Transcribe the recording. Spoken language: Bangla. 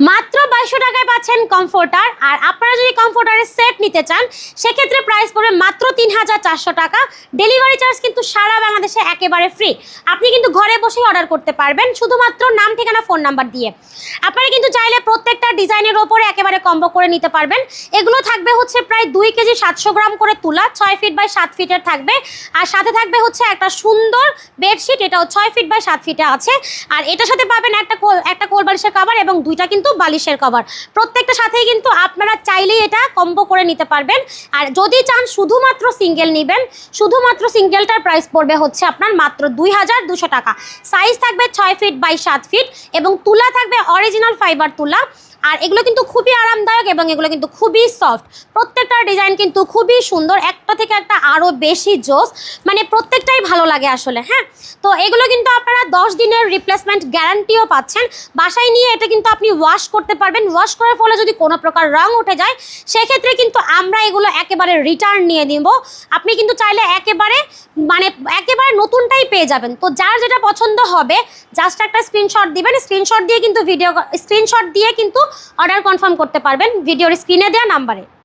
মাত্র বাইশশো টাকায় পাচ্ছেন কমফোর্টার। আর আপনারা যদি কমফোর্টারের সেট নিতে চান, সেক্ষেত্রে প্রাইস পড়বে মাত্র তিন হাজার চারশো টাকা। ডেলিভারি চার্জ কিন্তু সারা বাংলাদেশে একেবারে ফ্রি আপনি কিন্তু ঘরে বসেই অর্ডার করতে পারবেন, শুধুমাত্র নাম, ঠিকানা ফোন নাম্বার দিয়ে। আপনারা কিন্তু চাইলে প্রত্যেকটা ডিজাইনের ওপরে একেবারে কম্বো করে নিতে পারবেন। এগুলো থাকবে হচ্ছে প্রায় দুই কেজি সাতশো গ্রাম করে তুলা, ছয় ফিট বাই সাত ফিটের থাকবে। আর সাথে থাকবে হচ্ছে একটা সুন্দর বেডশিট এটাও ছয় ফিট বাই সাত ফিটে আছে। আর এটার সাথে পাবেন একটা কোল একটা কোল বালিশের কভার এবং দুইটা কিন্তু বালিশের কভার প্রত্যেকটা সাথেই কিন্তু আপনারা চাইলেই এটা কম্বো করে নিতে পারবেন। আর যদি চান শুধুমাত্র সিঙ্গেল নেবেন, শুধুমাত্র সিঙ্গেলটার প্রাইস পড়বে হচ্ছে আপনার মাত্র দুই হাজার দুশো টাকা। সাইজ থাকবে ছয় ফিট বাই সাত ফিট এবং তুলা থাকবে অরিজিনাল ফাইবার তুলা। আর এগুলো কিন্তু খুবই আরামদায়ক এবং এগুলো কিন্তু খুবই সফট প্রত্যেকটা ডিজাইন কিন্তু খুবই সুন্দর, একটা থেকে একটা আরও বেশি জোস মানে প্রত্যেকটাই ভালো লাগে আসলে হ্যাঁ? তো এগুলো কিন্তু আপনারা দশ দিনের রিপ্লেসমেন্ট গ্যারান্টিও পাচ্ছেন। বাসায় নিয়ে এটা কিন্তু আপনি ওয়াশ করতে পারবেন। ওয়াশ করার ফলে যদি কোনো প্রকার রং উঠে যায়, সেক্ষেত্রে কিন্তু আমরা এগুলো একেবারে রিটার্ন নিয়ে নিব। আপনি কিন্তু চাইলে একেবারে মানে একেবারে নতুনটাই পেয়ে যাবেন। তো যার যেটা পছন্দ হবে জাস্ট একটা স্ক্রিনশট দিবেন স্ক্রিনশট দিয়ে কিন্তু ভিডিও স্ক্রিনশট দিয়ে কিন্তু অর্ডার কনফার্ম করতে পারবেন ভিডিওর স্ক্রিনে দেওয়া নাম্বারে